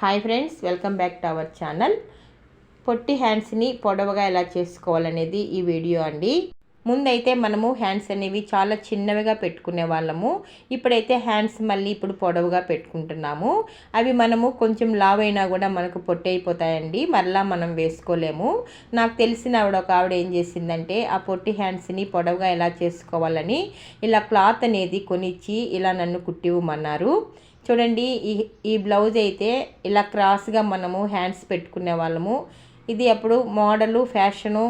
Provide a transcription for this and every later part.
Hi friends welcome back to our channel. పొట్టి హ్యాండ్స్ని పొడవుగా ఎలా చేసుకోవాలనేది ఈ వీడియో అండి. ముందైతే మనము హ్యాండ్స్ అనేవి చాలా చిన్నవిగా పెట్టుకునే వాళ్ళము. ఇప్పుడైతే హ్యాండ్స్ మళ్ళీ ఇప్పుడు పొడవుగా పెట్టుకుంటున్నాము. అవి మనము కొంచెం లావ్ అయినా కూడా మనకు పొట్టి అయిపోతాయండి. మరలా మనం వేసుకోలేము. నాకు తెలిసిన ఆవిడ ఒక ఆవిడ ఏం చేసిందంటే ఆ పొట్టి హ్యాండ్స్ని పొడవుగా ఎలా చేసుకోవాలని ఇలా క్లాత్ అనేది కొనిచ్చి ఇలా నన్ను కుట్టివ్వమన్నారు. చూడండి ఈ ఈ బ్లౌజ్ అయితే ఇలా క్రాస్గా మనము హ్యాండ్స్ పెట్టుకునే వాళ్ళము. ఇది అప్పుడు మోడలు ఫ్యాషను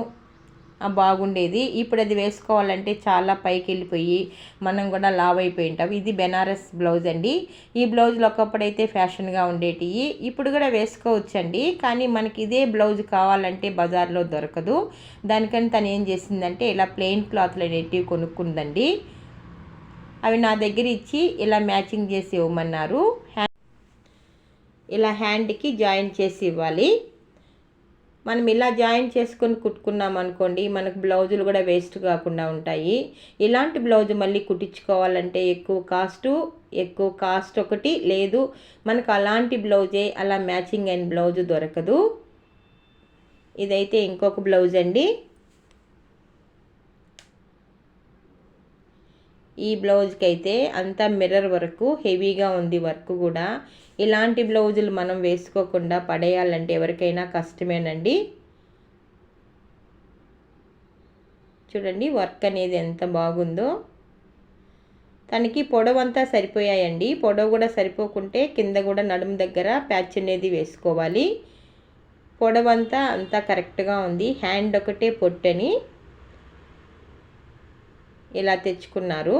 బాగుండేది. ఇప్పుడు అది వేసుకోవాలంటే చాలా పైకి వెళ్ళిపోయి మనం కూడా లావ్ అయిపోయి ఉంటాం ఇది బెనారస్ బ్లౌజ్ అండి. ఈ బ్లౌజులు ఒకప్పుడైతే ఫ్యాషన్గా ఉండేటివి ఇప్పుడు కూడా వేసుకోవచ్చండి. కానీ మనకి ఇదే బ్లౌజ్ కావాలంటే బజార్లో దొరకదు. దానికని తను ఏం చేసిందంటే ఇలా ప్లెయిన్ క్లాత్లు అనేటివి కొనుక్కుందండి. అవి నా దగ్గర ఇచ్చి ఇలా మ్యాచింగ్ చేసి ఇవ్వమన్నారు. ఇలా హ్యాండ్కి జాయిన్ చేసి ఇవ్వాలి. మనం ఇలా జాయిన్ చేసుకొని కుట్టుకున్నాం అనుకోండి మనకు బ్లౌజులు కూడా వేస్ట్ కాకుండా ఉంటాయి. ఇలాంటి బ్లౌజ్ మళ్ళీ కుట్టించుకోవాలంటే ఎక్కువ కాస్ట్ ఎక్కువ కాస్ట్ ఒకటి లేదు. మనకు అలాంటి బ్లౌజే అలా మ్యాచింగ్ అయిన బ్లౌజ్ దొరకదు. ఇదైతే ఇంకొక బ్లౌజ్ అండి ఈ బ్లౌజ్కి అయితే అంతా మిర్రర్ వరకు హెవీగా ఉంది వర్క్ కూడా. ఇలాంటి బ్లౌజులు మనం వేసుకోకుండా పడేయాలంటే ఎవరికైనా కష్టమేనండి. చూడండి వర్క్ అనేది ఎంత బాగుందో. తనకి పొడవంతా సరిపోయాయండి. పొడవు కూడా సరిపోకుంటే కింద కూడా నడుము దగ్గర ప్యాచ్ అనేది వేసుకోవాలి. పొడవంతా అంతా కరెక్ట్గా ఉంది. హ్యాండ్ ఒకటే పొట్టని. ఇలా తెచ్చుకున్నారు.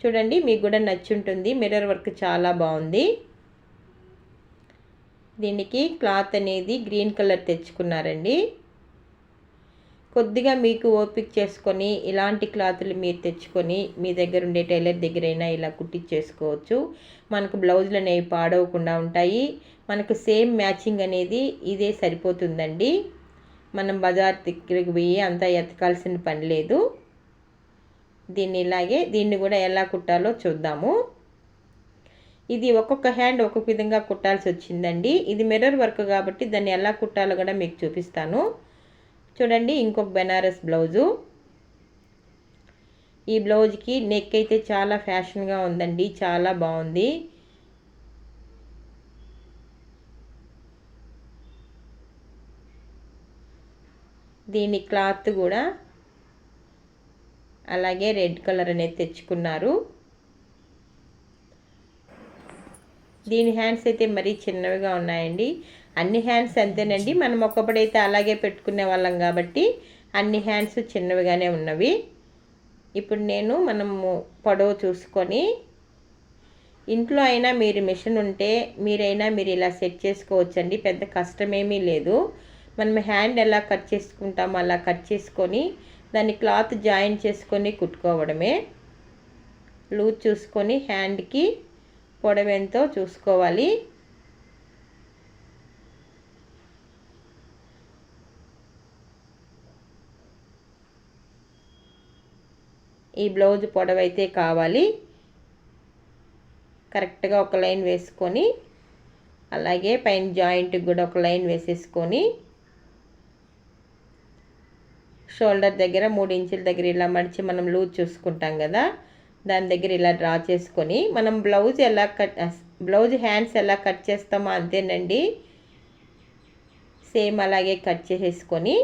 చూడండి మీకు కూడా నచ్చుంటుంది. మిర్రర్ వర్క్ చాలా బాగుంది. దీనికి క్లాత్ అనేది గ్రీన్ కలర్ తెచ్చుకున్నారండి. కొద్దిగా మీకు ఓపిక చేసుకొని ఇలాంటి క్లాతులు మీరు తెచ్చుకొని మీ దగ్గర ఉండే టైలర్ దగ్గరైనా ఇలా కుట్టించేసుకోవచ్చు. మనకు బ్లౌజులు అనేవి పాడవకుండా ఉంటాయి. మనకు సేమ్ మ్యాచింగ్ అనేది ఇదే సరిపోతుందండి. మనం బజార్ దగ్గరికి పోయి అంతా ఎతకాల్సిన పని లేదు. దీన్ని ఇలాగే దీన్ని కూడా ఎలా కుట్టాలో చూద్దాము. ఇది ఒక్కొక్క హ్యాండ్ ఒక్కొక్క విధంగా కుట్టాల్సి వచ్చిందండి. ఇది మిర్రర్ వర్క్ కాబట్టి దాన్ని ఎలా కుట్టాలో కూడా మీకు చూపిస్తాను. చూడండి ఇంకొక బెనారస్ బ్లౌజు. ఈ బ్లౌజ్కి నెక్ అయితే చాలా ఫ్యాషన్గా ఉందండి. చాలా బాగుంది. దీని క్లాత్ కూడా అలాగే రెడ్ కలర్ అనేది తెచ్చుకున్నారు. దీని హ్యాండ్స్ అయితే మరీ చిన్నవిగా ఉన్నాయండి. అన్ని హ్యాండ్స్ అంతేనండి. మనం ఒకప్పుడైతే అలాగే పెట్టుకునే వాళ్ళం కాబట్టి అన్ని హ్యాండ్స్ చిన్నవిగానే ఉన్నవి. ఇప్పుడు నేను మనము పొడవు చూసుకొని ఇంట్లో అయినా మీరు మిషన్ ఉంటే మీరైనా మీరు ఇలా సెట్ చేసుకోవచ్చండి. పెద్ద కష్టమేమీ లేదు. మనం హ్యాండ్ ఎలా కట్ చేసుకుంటామో అలా కట్ చేసుకొని దాన్ని క్లాత్ జాయిన్ చేసుకొని కుట్టుకోవడమే. లూజ్ చూసుకొని హ్యాండ్కి పొడవెంతో చూసుకోవాలి. ఈ బ్లౌజ్ పొడవైతే కావాలి. కరెక్ట్గా ఒక లైన్ వేసుకొని అలాగే పైన జాయింట్కి కూడా ఒక లైన్ వేసేసుకొని షోల్డర్ దగ్గర మూడు ఇంచుల దగ్గర ఇలా మడిచి మనం లూజ్ చూసుకుంటాం కదా దాని దగ్గర ఇలా డ్రా చేసుకొని మనం బ్లౌజ్ ఎలా కట్ బ్లౌజ్ హ్యాండ్స్ ఎలా కట్ చేస్తామో అంతేనండి. సేమ్ అలాగే కట్ చేసేసుకొని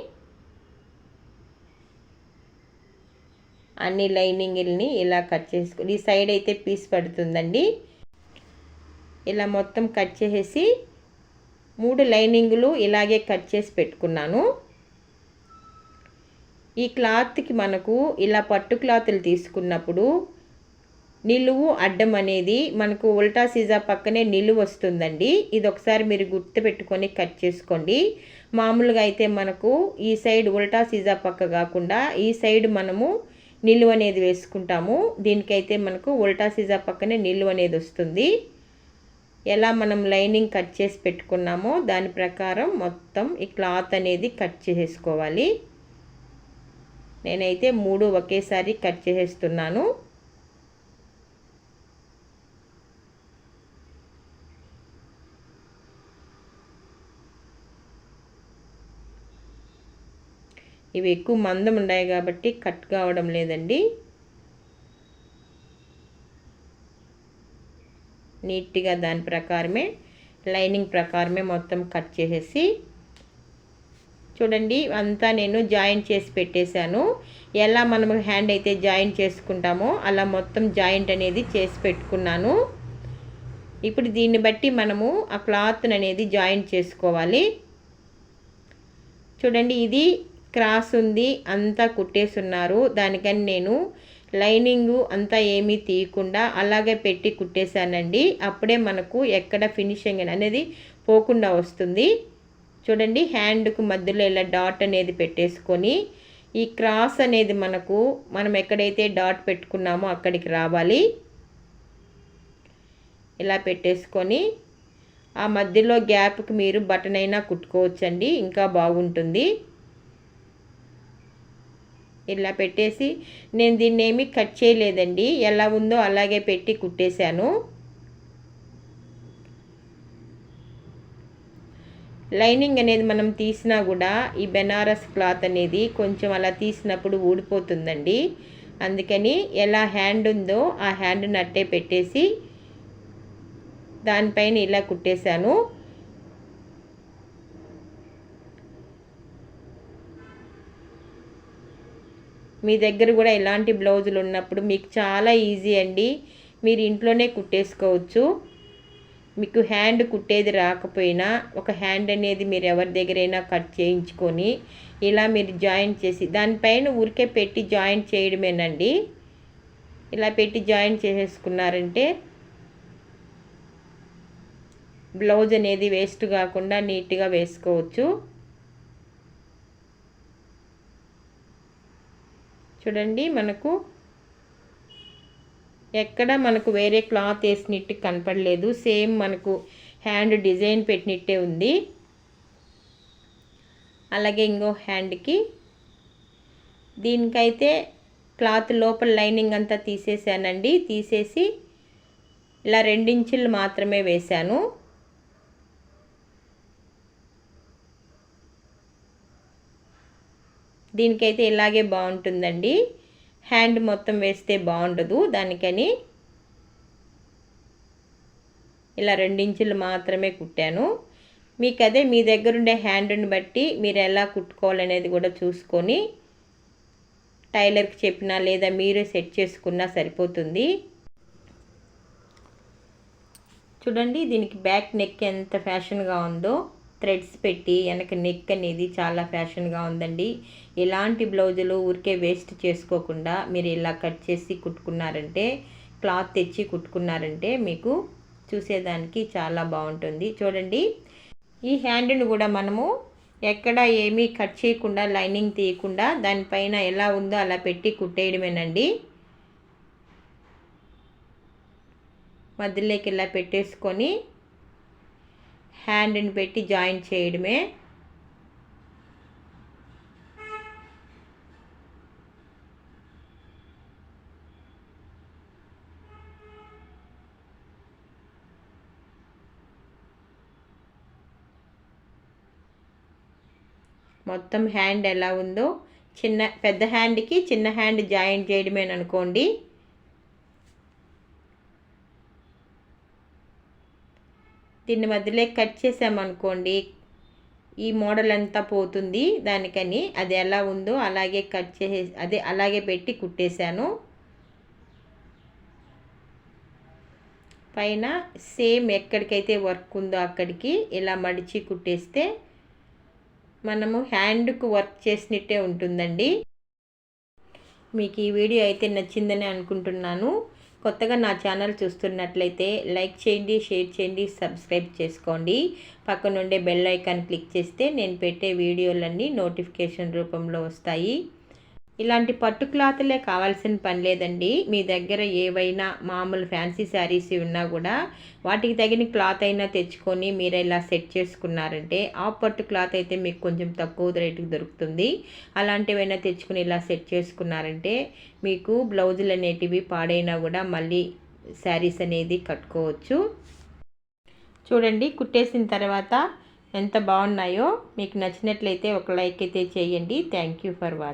అన్ని లైనింగ్ని ఇలా కట్ చేసుకొని ఈ సైడ్ అయితే పీస్ పడుతుందండి. ఇలా మొత్తం కట్ చేసేసి మూడు లైనింగులు ఇలాగే కట్ చేసి పెట్టుకున్నాను. ఈ క్లాత్కి మనకు ఇలా పట్టు క్లాతులు తీసుకున్నప్పుడు నిలువు అడ్డం అనేది మనకు ఉల్టా సీజా పక్కనే నిలువు వస్తుందండి. ఇది ఒకసారి మీరు గుర్తు పెట్టుకొని కట్ చేసుకోండి. మామూలుగా అయితే మనకు ఈ సైడ్ ఉల్టా సీజా పక్క కాకుండా ఈ సైడ్ మనము నిలువ అనేది వేసుకుంటాము. దీనికైతే మనకు ఉల్టా సీజా పక్కనే నిలువ అనేది వస్తుంది. ఎలా మనం లైనింగ్ కట్ చేసి పెట్టుకున్నామో దాని ప్రకారం మొత్తం ఈ క్లాత్ అనేది కట్ చేసేసుకోవాలి నేనైతే మూడు ఒకేసారి కట్ చేసేస్తున్నాను. ఇవి ఎక్కువ మందం ఉన్నాయి కాబట్టి కట్ కావడం లేదండి. నీట్గా దాని ప్రకారమే లైనింగ్ ప్రకారమే మొత్తం కట్ చేసేసి చూడండి అంతా నేను జాయింట్ చేసి పెట్టేశాను. ఎలా మనము హ్యాండ్ అయితే జాయింట్ చేసుకుంటామో అలా మొత్తం జాయింట్ అనేది చేసి పెట్టుకున్నాను. ఇప్పుడు దీన్ని బట్టి మనము ఆ క్లాత్ని అనేది జాయింట్ చేసుకోవాలి. చూడండి ఇది క్రాస్ ఉంది అంతా కుట్టేసున్నారు. దానికని నేను లైనింగ్ అంతా ఏమీ తీయకుండా అలాగే పెట్టి కుట్టేశానండి. అప్పుడే మనకు ఎక్కడ ఫినిషింగ్ అనేది పోకుండా వస్తుంది. చూడండి హ్యాండ్కు మధ్యలో ఇలా డాట్ అనేది పెట్టేసుకొని ఈ క్రాస్ అనేది మనకు మనం ఎక్కడైతే డాట్ పెట్టుకున్నామో అక్కడికి రావాలి. ఇలా పెట్టేసుకొని ఆ మధ్యలో గ్యాప్కి మీరు బటన్ అయినా కుట్టుకోవచ్చండి ఇంకా బాగుంటుంది. ఇలా పెట్టేసి నేను దీన్ని ఏమీ కట్ చేయలేదండి ఎలా ఉందో అలాగే పెట్టి కుట్టేశాను. లైనింగ్ అనేది మనం తీసినా కూడా ఈ బెనారస్ క్లాత్ అనేది కొంచెం అలా తీసినప్పుడు ఊడిపోతుందండి. అందుకని ఎలా హ్యాండ్ ఉందో ఆ హ్యాండ్ నట్టే పెట్టేసి దానిపైన ఇలా కుట్టేశాను. మీ దగ్గర కూడా ఇలాంటి బ్లౌజులు ఉన్నప్పుడు మీకు చాలా ఈజీ అండి. మీరు ఇంట్లోనే కుట్టేసుకోవచ్చు. మీకు హ్యాండ్ కుట్టేది రాకపోయినా ఒక హ్యాండ్ అనేది మీరు ఎవరి దగ్గరైనా కట్ చేయించుకొని ఇలా మీరు జాయింట్ చేసి దానిపైన ఊరికే పెట్టి జాయింట్ చేయడమేనండి. ఇలా పెట్టి జాయింట్ చేసేసుకున్నారంటే బ్లౌజ్ అనేది వేస్ట్ కాకుండా నీట్గా వేసుకోవచ్చు. చూడండి మనకు ఎక్కడ మనకు వేరే క్లాత్ వేసినట్టు కనపడలేదు. సేమ్ మనకు హ్యాండ్ డిజైన్ పెట్టినట్టే ఉంది. అలాగే ఇంకో హ్యాండ్కి దీనికైతే క్లాత్ లోపల లైనింగ్ అంతా తీసేసానండి. తీసేసి ఇలా రెండించులు మాత్రమే వేశాను. దీనికైతే ఇలాగే బాగుంటుందండి. హ్యాండ్ మొత్తం వేస్తే బాగుండదు దానికని. ఇలా రెండించులు మాత్రమే కుట్టాను. మీకు అదే మీ దగ్గర ఉండే హ్యాండ్ని బట్టి మీరు ఎలా కుట్టుకోవాలనేది కూడా చూసుకొని టైలర్కి చెప్పినా లేదా మీరే సెట్ చేసుకున్నా సరిపోతుంది. చూడండి దీనికి బ్యాక్ నెక్ ఎంత ఫ్యాషన్గా ఉందో. థ్రెడ్స్ పెట్టి వెనక నెక్ అనేది చాలా ఫ్యాషన్గా ఉందండి. ఎలాంటి బ్లౌజులు ఊరికే వేస్ట్ చేసుకోకుండా మీరు ఇలా కట్ చేసి కుట్టుకున్నారంటే క్లాత్ తెచ్చి కుట్టుకున్నారంటే మీకు చూసేదానికి చాలా బాగుంటుంది. చూడండి. ఈ హ్యాండ్ని కూడా మనము ఎక్కడ ఏమీ కట్ చేయకుండా లైనింగ్ తీయకుండా దానిపైన ఎలా ఉందో అలా పెట్టి కుట్టేయడమేనండి. మధ్యలోకి ఇలా పెట్టేసుకొని హ్యాండ్ని పెట్టి జాయిన్ చేయడమే. మొత్తం హ్యాండ్ ఎలా ఉందో చిన్న పెద్ద హ్యాండ్కి చిన్న హ్యాండ్ జాయింట్ చేయడమేననుకోండి. దీన్ని మధ్యలో కట్ చేసామనుకోండి ఈ మోడల్ అంతా పోతుంది దానికని. అది ఎలా ఉందో అలాగే కట్ చేసే అదే అలాగే పెట్టి కుట్టేశాను. పైన సేమ్ ఎక్కడికైతే వర్క్ ఉందో అక్కడికి ఇలా మడిచి కుట్టేస్తే మనము హ్యాండ్కు వర్క్ చేసినట్టే ఉంటుందండి. మీకు ఈ వీడియో అయితే నచ్చిందని అనుకుంటున్నాను. కొత్తగా నా ఛానల్ చూస్తున్నట్లయితే లైక్ చేయండి షేర్ చేయండి సబ్స్క్రైబ్ చేసుకోండి. పక్కనుండే బెల్ ఐకాన్ క్లిక్ చేస్తే నేను పెట్టే వీడియోలన్నీ నోటిఫికేషన్ రూపంలో వస్తాయి. ఇలాంటి పట్టు క్లాత్లే కావాల్సిన పని లేదండి. మీ దగ్గర ఏవైనా మామూలు ఫ్యాన్సీ శారీస్ ఉన్నా కూడా వాటికి తగిన క్లాత్ అయినా తెచ్చుకొని మీరు ఇలా సెట్ చేసుకున్నారంటే ఆ పట్టు క్లాత్ అయితే మీకు కొంచెం తక్కువ రేటుకి దొరుకుతుంది. అలాంటివైనా తెచ్చుకుని ఇలా సెట్ చేసుకున్నారంటే మీకు బ్లౌజులు అనేటివి పాడైనా కూడా మళ్ళీ శారీస్ అనేది కట్టుకోవచ్చు. చూడండి కుట్టేసిన తర్వాత ఎంత బాగున్నాయో. మీకు నచ్చినట్లయితే ఒక లైక్ అయితే చేయండి. Thank you for watching